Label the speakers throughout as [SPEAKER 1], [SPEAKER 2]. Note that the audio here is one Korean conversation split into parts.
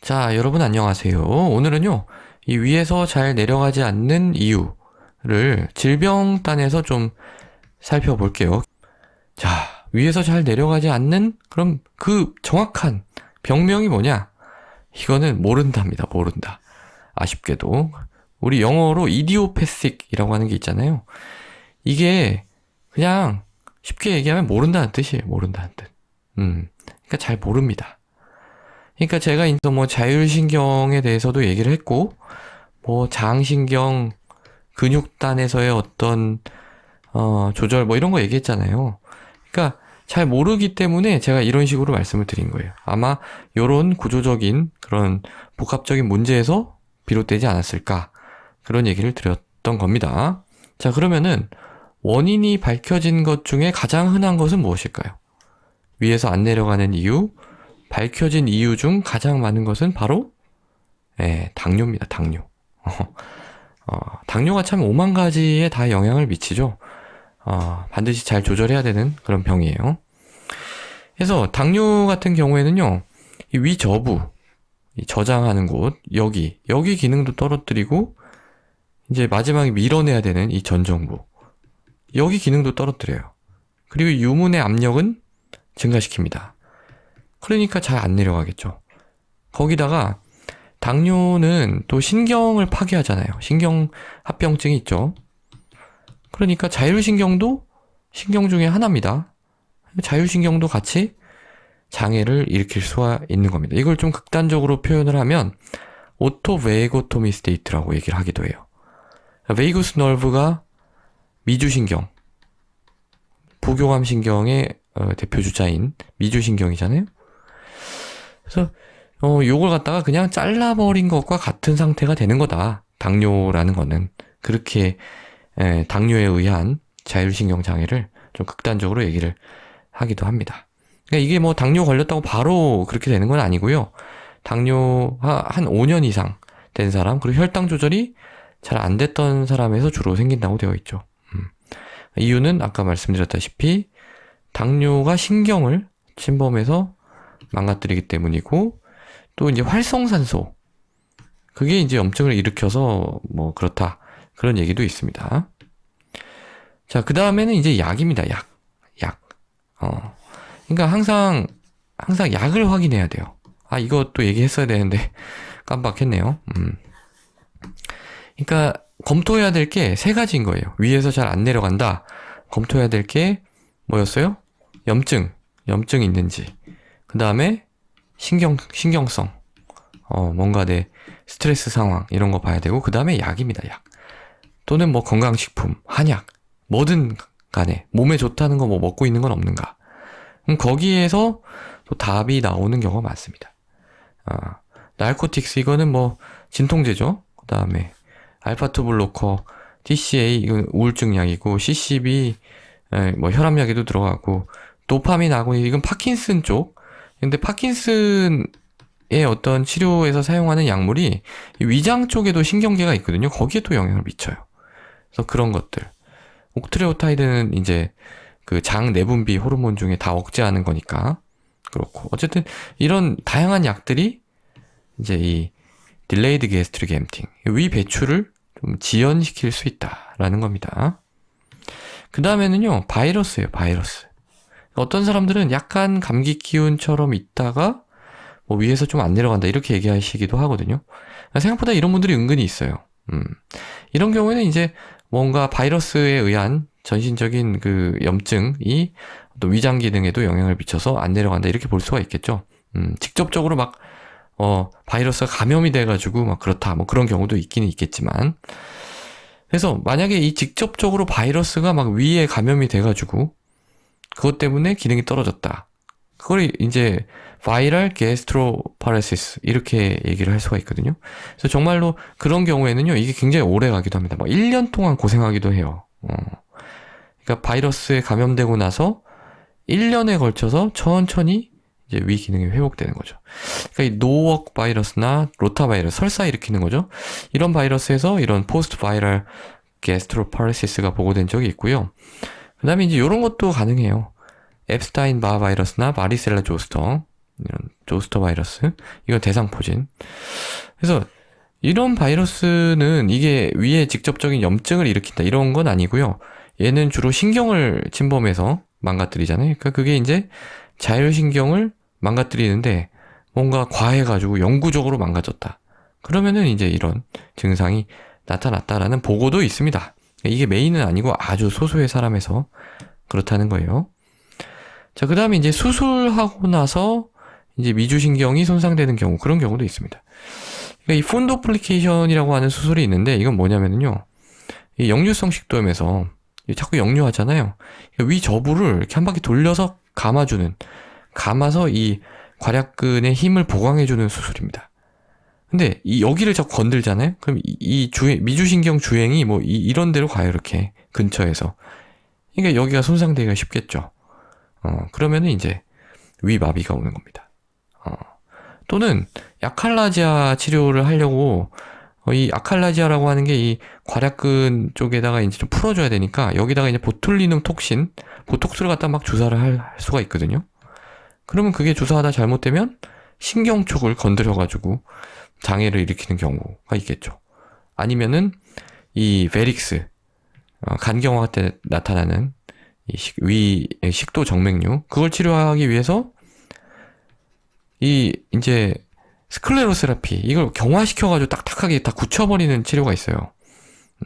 [SPEAKER 1] 자, 여러분 안녕하세요. 오늘은요, 이 위에서 잘 내려가지 않는 이유를 질병단에서 좀 살펴볼게요. 자, 위에서 잘 내려가지 않는 그럼 그 정확한 병명이 뭐냐? 이거는 모른답니다. 모른다. 아쉽게도 우리 영어로 이디오패식이라고 하는 게 있잖아요. 이게 그냥 쉽게 얘기하면 모른다는 뜻이에요. 모른다는 뜻. 음. 그러니까 잘 모릅니다. 그러니까 제가 이제 뭐 자율신경에 대해서도 얘기를 했고, 뭐 장신경 근육단에서의 어떤 어, 조절 뭐 이런 거 얘기했잖아요. 그러니까 잘 모르기 때문에 제가 이런 식으로 말씀을 드린 거예요. 아마 요런 구조적인 그런 복합적인 문제에서 비롯되지 않았을까 그런 얘기를 드렸던 겁니다. 자 그러면은 원인이 밝혀진 것 중에 가장 흔한 것은 무엇일까요? 위에서 안 내려가는 이유, 밝혀진 이유 중 가장 많은 것은 바로 예, 당뇨입니다. 당뇨. 어, 당뇨가 참 오만 가지에 다 영향을 미치죠. 어, 반드시 잘 조절해야 되는 그런 병이에요. 그래서 당뇨 같은 경우에는요, 이 위저부, 이 저장하는 곳, 여기, 여기 기능도 떨어뜨리고, 이제 마지막에 밀어내야 되는 이 전정부, 여기 기능도 떨어뜨려요. 그리고 유문의 압력은 증가시킵니다. 그러니까 잘 안 내려가겠죠. 거기다가 당뇨는 또 신경을 파괴하잖아요. 신경 합병증이 있죠. 그러니까 자율신경도 신경 중에 하나입니다. 자율신경도 같이 장애를 일으킬 수가 있는 겁니다. 이걸 좀 극단적으로 표현을 하면 오토베이고토미 스테이트라고 얘기를 하기도 해요. 베이구스 너브가 미주신경, 부교감 신경의 어, 대표 주자인 미주신경이잖아요. 그래서 어, 요걸 갖다가 그냥 잘라버린 것과 같은 상태가 되는 거다. 당뇨라는 거는 그렇게 에, 당뇨에 의한 자율신경 장애를 좀 극단적으로 얘기를 하기도 합니다. 그러니까 이게 뭐 당뇨 걸렸다고 바로 그렇게 되는 건 아니고요. 당뇨 한 5년 이상 된 사람 그리고 혈당 조절이 잘 안 됐던 사람에서 주로 생긴다고 되어 있죠. 음. 이유는 아까 말씀드렸다시피 당뇨가 신경을 침범해서 망가뜨리기 때문이고 또 이제 활성산소 그게 이제 염증을 일으켜서 뭐 그렇다 그런 얘기도 있습니다. 자, 그 다음에는 이제 약입니다. 약. 약. 어. 그러니까 항상, 항상 약을 확인해야 돼요. 아, 이것도 얘기했어야 되는데, 깜빡했네요. 음. 그러니까, 검토해야 될 게 세 가지인 거예요. 위에서 잘 안 내려간다. 검토해야 될 게 뭐였어요? 염증. 염증이 있는지. 그 다음에, 신경, 신경성. 어, 뭔가 내 스트레스 상황, 이런 거 봐야 되고, 그 다음에 약입니다, 약. 또는 뭐 건강식품, 한약. 뭐든 간에 몸에 좋다는 거 뭐 먹고 있는 건 없는가. 그럼 거기에서 또 답이 나오는 경우가 많습니다. 아, 날코틱스 이거는 뭐 진통제죠. 그 다음에 알파투 블로커, TCA 이건 우울증 약이고 CCB 에, 뭐 혈압약에도 들어가고 도파민 아고니 이건 파킨슨 쪽. 근데 파킨슨의 어떤 치료에서 사용하는 약물이 위장 쪽에도 신경계가 있거든요. 거기에 또 영향을 미쳐요. 그래서 그런 것들. 옥트레오타이드는 이제 그 장 내분비 호르몬 중에 다 억제하는 거니까 그렇고 어쨌든 이런 다양한 약들이 이제 이 딜레이드 게스트릭 엠팅 위 배출을 좀 지연시킬 수 있다라는 겁니다. 그 다음에는요 바이러스예요 바이러스. 어떤 사람들은 약간 감기 기운처럼 있다가 뭐 위에서 좀 안 내려간다 이렇게 얘기하시기도 하거든요. 생각보다 이런 분들이 은근히 있어요. 음. 이런 경우에는 이제 뭔가 바이러스에 의한 전신적인 그 염증이 또 위장 기능에도 영향을 미쳐서 안 내려간다 이렇게 볼 수가 있겠죠. 음, 직접적으로 막, 어, 바이러스가 감염이 돼가지고 막 그렇다 뭐 그런 경우도 있기는 있겠지만. 그래서 만약에 이 직접적으로 바이러스가 막 위에 감염이 돼가지고 그것 때문에 기능이 떨어졌다. 그걸 이제 바이럴 게스트로파레시스 이렇게 얘기를 할 수가 있거든요. 그래서 정말로 그런 경우에는요, 이게 굉장히 오래 가기도 합니다. 막 1년 동안 고생하기도 해요. 어. 그러니까 바이러스에 감염되고 나서 1년에 걸쳐서 천천히 이제 위 기능이 회복되는 거죠. 그러니까 이 노웍 바이러스나 로타 바이러스, 설사 일으키는 거죠. 이런 바이러스에서 이런 포스트 바이럴 게스트로파레시스가 보고된 적이 있고요. 그 다음에 이제 이런 것도 가능해요. 앱스타인 바 바이러스나 마리셀라 조스터 이런 조스터 바이러스. 이건 대상포진. 그래서 이런 바이러스는 이게 위에 직접적인 염증을 일으킨다 이런 건 아니고요. 얘는 주로 신경을 침범해서 망가뜨리잖아요. 그러니까 그게 이제 자율신경을 망가뜨리는데 뭔가 과해가지고 영구적으로 망가졌다. 그러면은 이제 이런 증상이 나타났다라는 보고도 있습니다. 이게 메인은 아니고 아주 소수의 사람에서 그렇다는 거예요. 자, 그 다음에 이제 수술하고 나서 이제 미주신경이 손상되는 경우, 그런 경우도 있습니다. 그러니까 이 폰도플리케이션이라고 하는 수술이 있는데 이건 뭐냐면요. 이 역류성 식도염에서 자꾸 역류하잖아요. 그러니까 위 저부를 이렇게 한 바퀴 돌려서 감아주는, 감아서 이 괄약근의 힘을 보강해주는 수술입니다. 근데 이 여기를 자꾸 건들잖아요. 그럼 이, 이 주행, 미주신경 주행이 뭐 이, 런 데로 가요. 이렇게 근처에서. 그러니까 여기가 손상되기가 쉽겠죠. 어, 그러면은 이제 위 마비가 오는 겁니다. 어, 또는 약할라지아 치료를 하려고 어, 이 아칼라지아라고 하는 게 이 괄약근 쪽에다가 이제 좀 풀어줘야 되니까 여기다가 이제 보툴리눔 톡신, 보톡스를 갖다 막 주사를 할 수가 있거든요. 그러면 그게 주사하다 잘못되면 신경 쪽을 건드려가지고 장애를 일으키는 경우가 있겠죠. 아니면은 이 베릭스, 어, 간경화 때 나타나는 이 식, 위 식도 정맥류 그걸 치료하기 위해서 이 이제 스클레로세라피 이걸 경화시켜가지고 딱딱하게 다 굳혀버리는 치료가 있어요.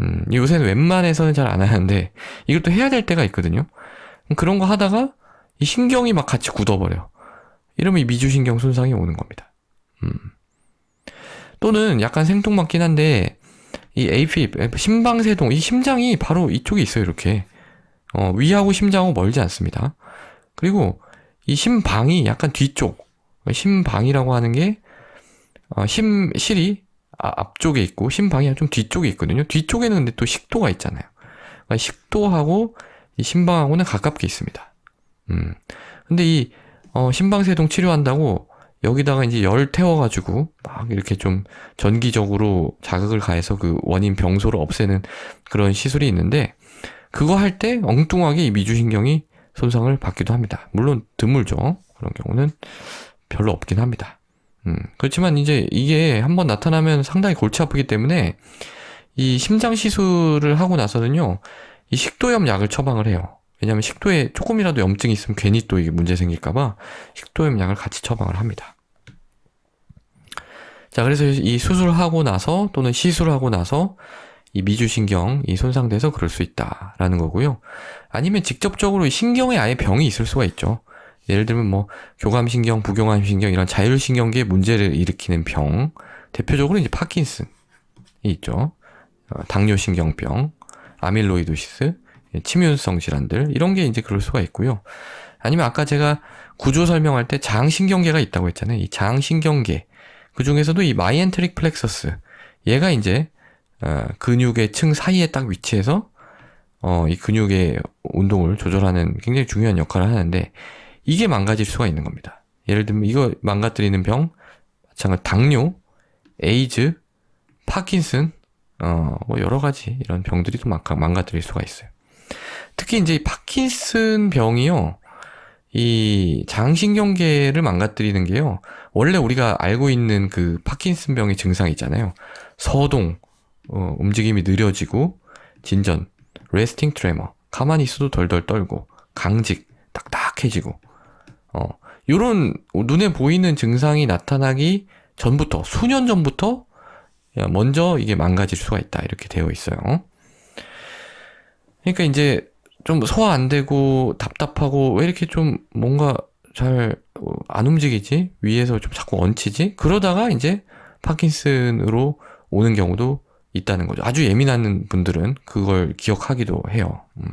[SPEAKER 1] 음, 요새는 웬만해서는 잘 안 하는데 이걸 또 해야 될 때가 있거든요. 그런 거 하다가 이 신경이 막 같이 굳어버려. 이러면 이 미주신경 손상이 오는 겁니다. 음. 또는 약간 생뚱맞긴 한데 이 AFib 심방세동 이 심장이 바로 이쪽에 있어요 이렇게 어, 위하고 심장하고 멀지 않습니다. 그리고 이 심방이 약간 뒤쪽 심방이라고 하는 게 어, 심실이 아, 앞쪽에 있고 심방이 좀 뒤쪽에 있거든요. 뒤쪽에는 근데 또 식도가 있잖아요. 그러니까 식도하고 이 심방하고는 가깝게 있습니다. 음. 근데 이 어, 심방세동 치료한다고 여기다가 이제 열 태워가지고 막 이렇게 좀 전기적으로 자극을 가해서 그 원인 병소를 없애는 그런 시술이 있는데 그거 할 때 엉뚱하게 이 미주신경이 손상을 받기도 합니다. 물론 드물죠. 그런 경우는 별로 없긴 합니다. 음, 그렇지만 이제 이게 한번 나타나면 상당히 골치 아프기 때문에 이 심장 시술을 하고 나서는요, 이 식도염 약을 처방을 해요. 왜냐하면 식도에 조금이라도 염증이 있으면 괜히 또 이게 문제 생길까봐 식도염 약을 같이 처방을 합니다. 자, 그래서 이 수술하고 나서 또는 시술하고 나서 이 미주신경이 손상돼서 그럴 수 있다라는 거고요. 아니면 직접적으로 신경에 아예 병이 있을 수가 있죠. 예를 들면 뭐 교감신경, 부교감신경 이런 자율신경계에 문제를 일으키는 병, 대표적으로 이제 파킨슨이 있죠. 어, 당뇨신경병, 아밀로이도시스, 예, 침윤성 질환들 이런 게 이제 그럴 수가 있고요. 아니면 아까 제가 구조 설명할 때 장신경계가 있다고 했잖아요. 이 장신경계 그 중에서도 이 마이엔트릭 플렉서스 얘가 이제 어, 근육의 층 사이에 딱 위치해서 어, 이 근육의 운동을 조절하는 굉장히 중요한 역할을 하는데 이게 망가질 수가 있는 겁니다. 예를 들면 이거 망가뜨리는 병, 마찬가지 당뇨, 에이즈, 파킨슨, 어, 뭐 여러 가지 이런 병들이 또 망가뜨릴 수가 있어요. 특히 이제 파킨슨 병이요, 이 장신경계를 망가뜨리는 게요, 원래 우리가 알고 있는 그 파킨슨 병의 증상이 있잖아요. 서동, 어, 움직임이 느려지고, 진전, 레스팅 트레머, 가만히 있어도 덜덜 떨고, 강직, 딱딱해지고, 어, 요런 눈에 보이는 증상이 나타나기 전부터, 수년 전부터 먼저 이게 망가질 수가 있다. 이렇게 되어 있어요. 그러니까 이제 좀 소화 안 되고 답답하고 왜 이렇게 좀 뭔가 잘 안 움직이지? 위에서 좀 자꾸 얹히지? 그러다가 이제 파킨슨으로 오는 경우도 있다는 거죠. 아주 예민한 분들은 그걸 기억하기도 해요. 음.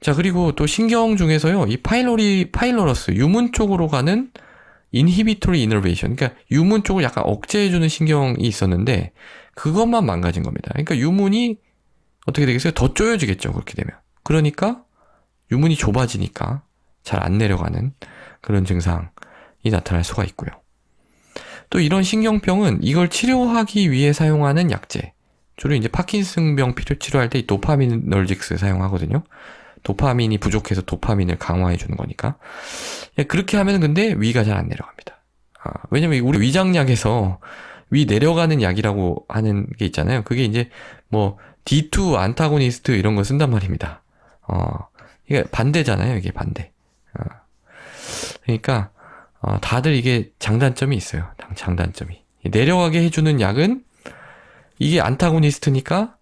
[SPEAKER 1] 자, 그리고 또 신경 중에서요, 이 파일로리, 파일로러스, 유문 쪽으로 가는 인히비토리 이너베이션. 그러니까 유문 쪽을 약간 억제해주는 신경이 있었는데, 그것만 망가진 겁니다. 그러니까 유문이 어떻게 되겠어요? 더 쪼여지겠죠, 그렇게 되면. 그러니까, 유문이 좁아지니까 잘 안 내려가는 그런 증상이 나타날 수가 있고요. 또 이런 신경병은 이걸 치료하기 위해 사용하는 약제. 주로 이제 파킨슨병 치료할 때 도파미널직스 사용하거든요. 도파민이 부족해서 도파민을 강화해 주는 거니까. 예, 그렇게 하면 근데 위가 잘 안 내려갑니다. 아, 왜냐면 우리 위장약에서 위 내려가는 약이라고 하는 게 있잖아요. 그게 이제 뭐 D2 안타고니스트 이런 거 쓴단 말입니다. 어, 이게 반대잖아요. 이게 반대. 어. 그러니까 어, 다들 이게 장단점이 있어요. 장단점이. 내려가게 해주는 약은 이게 안타고니스트니까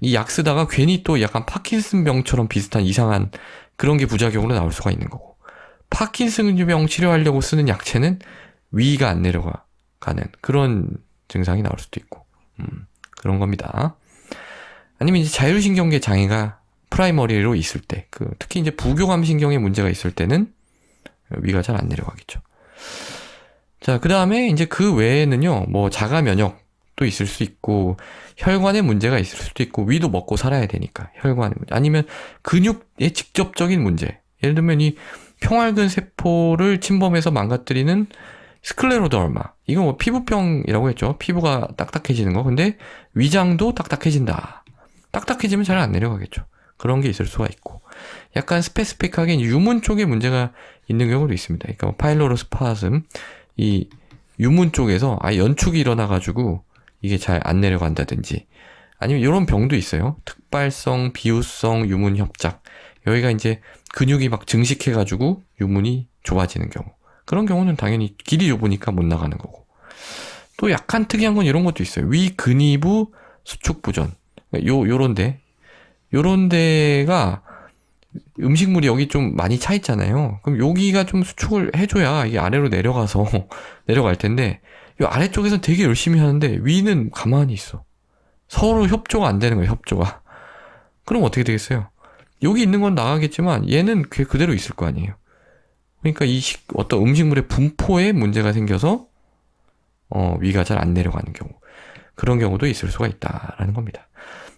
[SPEAKER 1] 이 약 쓰다가 괜히 또 약간 파킨슨병처럼 비슷한 이상한 그런 게 부작용으로 나올 수가 있는 거고 파킨슨병 치료하려고 쓰는 약체는 위가 안 내려가 는 그런 증상이 나올 수도 있고 음, 그런 겁니다. 아니면 이제 자율신경계 장애가 프라이머리로 있을 때, 그 특히 이제 부교감 신경에 문제가 있을 때는 위가 잘 안 내려가겠죠. 자, 그 다음에 이제 그 외에는요, 뭐 자가 면역도 있을 수 있고, 혈관에 문제가 있을 수도 있고, 위도 먹고 살아야 되니까, 혈관에. 아니면 근육의 직접적인 문제. 예를 들면 이 평활근 세포를 침범해서 망가뜨리는 스클레로더마. 이건 뭐 피부병이라고 했죠. 피부가 딱딱해지는 거. 근데 위장도 딱딱해진다. 딱딱해지면 잘 안 내려가겠죠. 그런 게 있을 수가 있고. 약간 스페시픽하게 유문 쪽에 문제가 있는 경우도 있습니다. 그러니까 뭐 파일로로스파슴. 이 유문 쪽에서 아 연축이 일어나가지고 이게 잘 안 내려간다든지 아니면 이런 병도 있어요. 특발성 비우성 유문 협작. 여기가 이제 근육이 막 증식해가지고 유문이 좁아지는 경우. 그런 경우는 당연히 길이 좁으니까 못 나가는 거고. 또 약간 특이한 건 이런 것도 있어요. 위 근위부 수축 부전. 요 요런 데 요런 데가 음식물이 여기 좀 많이 차 있잖아요. 그럼 여기가 좀 수축을 해줘야 이게 아래로 내려가서 내려갈 텐데 이 아래쪽에서 되게 열심히 하는데 위는 가만히 있어. 서로 협조가 안 되는 거예요. 협조가. 그럼 어떻게 되겠어요? 여기 있는 건 나가겠지만 얘는 그 그대로 있을 거 아니에요. 그러니까 이 식, 어떤 음식물의 분포에 문제가 생겨서 어, 위가 잘 안 내려가는 경우 그런 경우도 있을 수가 있다라는 겁니다.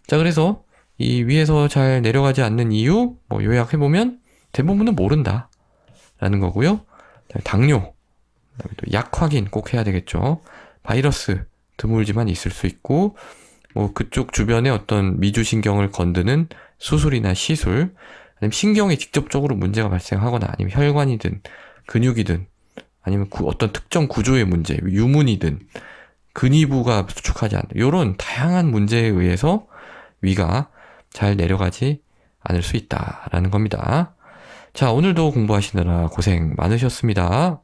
[SPEAKER 1] 자 그래서 이 위에서 잘 내려가지 않는 이유 뭐 요약해 보면 대부분은 모른다라는 거고요. 당뇨 그다음에 또 약 확인 꼭 해야 되겠죠. 바이러스 드물지만 있을 수 있고 뭐 그쪽 주변에 어떤 미주신경을 건드는 수술이나 시술 아니면 신경에 직접적으로 문제가 발생하거나 아니면 혈관이든 근육이든 아니면 구, 어떤 특정 구조의 문제, 유문이든 근위부가 수축하지 않는 이런 다양한 문제에 의해서 위가 잘 내려가지 않을 수 있다라는 겁니다. 자, 오늘도 공부하시느라 고생 많으셨습니다.